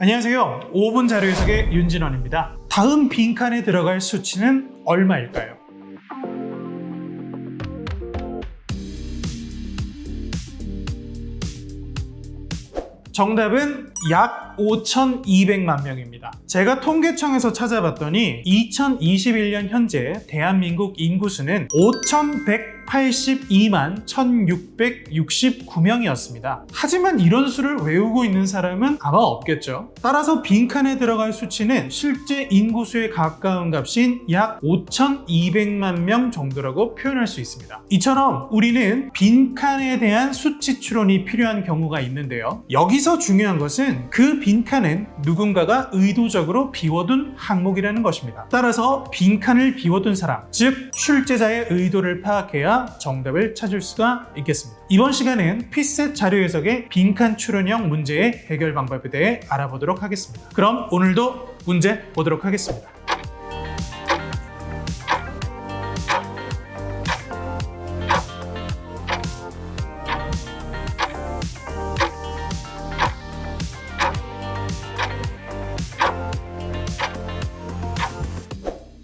안녕하세요. 5분 자료 해석의 윤진원입니다. 다음 빈칸에 들어갈 수치는 얼마일까요? 정답은 약 5,200만 명입니다. 제가 통계청에서 찾아봤더니 2021년 현재 대한민국 인구수는 5,182만 1,669명이었습니다. 하지만 이런 수를 외우고 있는 사람은 아마 없겠죠. 따라서 빈칸에 들어갈 수치는 실제 인구수에 가까운 값인 약 5,200만 명 정도라고 표현할 수 있습니다. 이처럼 우리는 빈칸에 대한 수치 추론이 필요한 경우가 있는데요. 여기서 중요한 것은 그 빈칸은 누군가가 의도적으로 비워둔 항목이라는 것입니다. 따라서 빈칸을 비워둔 사람, 즉 출제자의 의도를 파악해야 정답을 찾을 수가 있겠습니다. 이번 시간은 피셋 자료 해석의 빈칸 추론형 문제의 해결 방법에 대해 알아보도록 하겠습니다. 그럼 오늘도 문제 보도록 하겠습니다.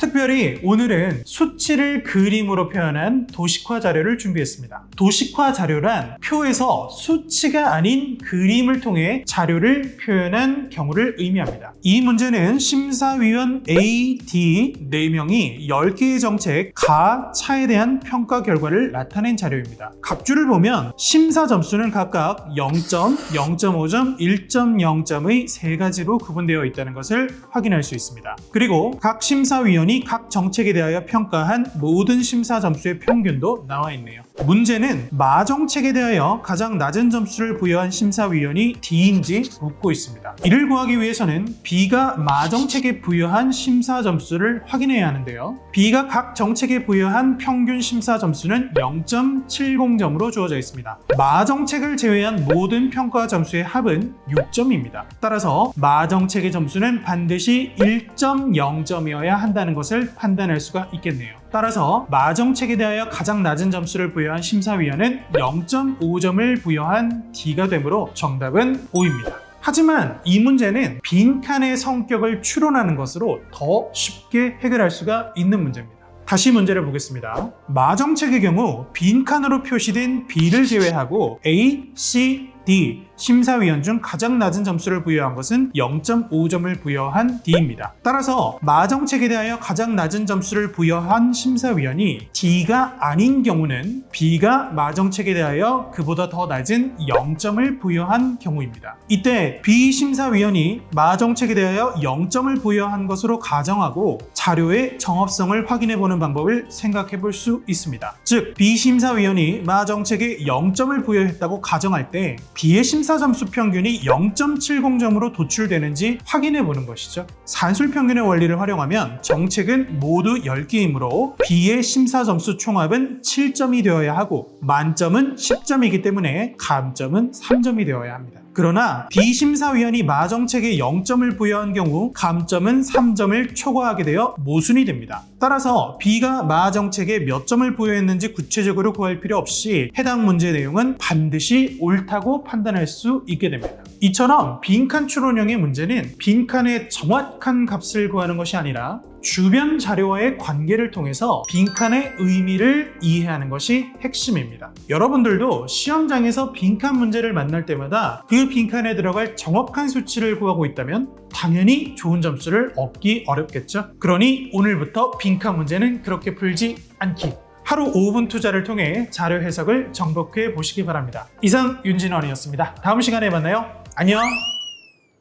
특별히 오늘은 수치를 그림으로 표현한 도식화 자료를 준비했습니다. 도식화 자료란 표에서 수치가 아닌 그림을 통해 자료를 표현한 경우를 의미합니다. 이 문제는 심사위원 A, D 4명이 10개의 정책 가, 차에 대한 평가 결과를 나타낸 자료입니다. 각주를 보면 심사 점수는 각각 0점, 0.5점, 1.0점의 세 가지로 구분되어 있다는 것을 확인할 수 있습니다. 그리고 각 심사위원이 각 정책에 대하여 평가한 모든 심사 점수의 평균도 나와 있네요. 문제는 마 정책에 대하여 가장 낮은 점수를 부여한 심사위원이 D인지 묻고 있습니다. 이를 구하기 위해서는 B가 마 정책에 부여한 심사 점수를 확인해야 하는데요. B가 각 정책에 부여한 평균 심사 점수는 0.70점으로 주어져 있습니다. 마 정책을 제외한 모든 평가 점수의 합은 6점입니다. 따라서 마 정책의 점수는 반드시 1.0점이어야 한다는 것을 판단할 수가 있겠네요. 따라서 마정책에 대하여 가장 낮은 점수를 부여한 심사위원은 0.5점을 부여한 D가 되므로 정답은 5입니다. 하지만 이 문제는 빈칸의 성격을 추론하는 것으로 더 쉽게 해결할 수가 있는 문제입니다. 다시 문제를 보겠습니다. 마정책의 경우 빈칸으로 표시된 B를 제외하고 A, C, D 심사위원 중 가장 낮은 점수를 부여한 것은 0.5점을 부여한 D입니다. 따라서 마정책에 대하여 가장 낮은 점수를 부여한 심사위원이 D가 아닌 경우는 B가 마정책에 대하여 그보다 더 낮은 0점을 부여한 경우입니다. 이때 B 심사위원이 마정책에 대하여 0점을 부여한 것으로 가정하고 자료의 정합성을 확인해 보는 방법을 생각해 볼 수 있습니다. 즉 B 심사위원이 마정책에 0점을 부여했다고 가정할 때 B의 심사 점수 평균이 0.70점으로 도출되는지 확인해 보는 것이죠. 산술 평균의 원리를 활용하면 정책은 모두 10개이므로 B의 심사 점수 총합은 7점이 되어야 하고 만점은 10점이기 때문에 감점은 3점이 되어야 합니다. 그러나 비심사위원이 마정책에 0점을 부여한 경우 감점은 3점을 초과하게 되어 모순이 됩니다. 따라서 B가 마정책에 몇 점을 부여했는지 구체적으로 구할 필요 없이 해당 문제 내용은 반드시 옳 판단할 수 있게 됩니다. 이처럼 빈칸 추론형의 문제는 빈칸의 정확한 값을 구하는 것이 아니라 주변 자료와의 관계를 통해서 빈칸의 의미를 이해하는 것이 핵심입니다. 여러분들도 시험장에서 빈칸 문제를 만날 때마다 그 빈칸에 들어갈 정확한 수치를 구하고 있다면 당연히 좋은 점수를 얻기 어렵겠죠. 그러니 오늘부터 빈칸 문제는 그렇게 풀지 않기. 하루 5분 투자를 통해 자료 해석을 정복해 보시기 바랍니다. 이상 윤진원이었습니다. 다음 시간에 만나요. 안녕!